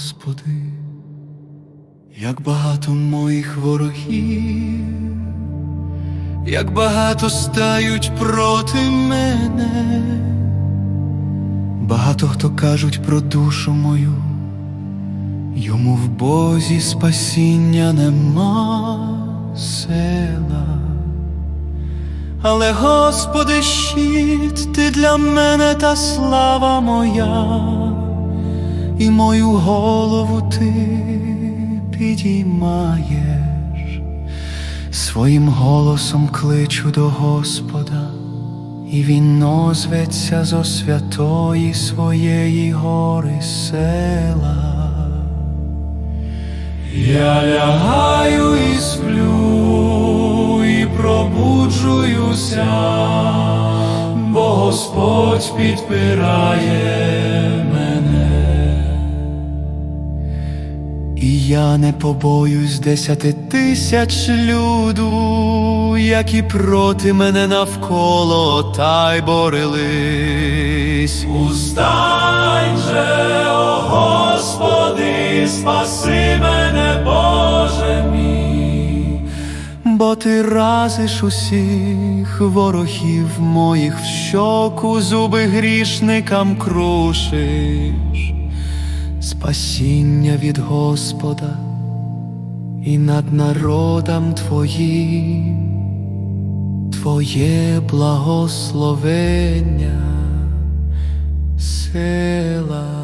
Господи, як багато моїх ворогів, як багато стають проти мене, багато хто кажуть про душу мою, йому в Бозі спасіння нема села. Але, Господи, щит, ти для мене та слава моя, і мою голову ти підіймаєш, своїм голосом кличу до Господа, і він озветься зо святої своєї гори села. Я лягаю і сплю, і пробуджуюся, бо Господь підпирає я не побоюсь десяти тисяч люду, які проти мене навколо та й борились. Устань же, о Господи, спаси мене, Боже мій, бо ти разиш усіх ворогів моїх в щоку, зуби грішникам крушиш спасіння від Господа і над народом Твоїм, Твоє благословення, сила.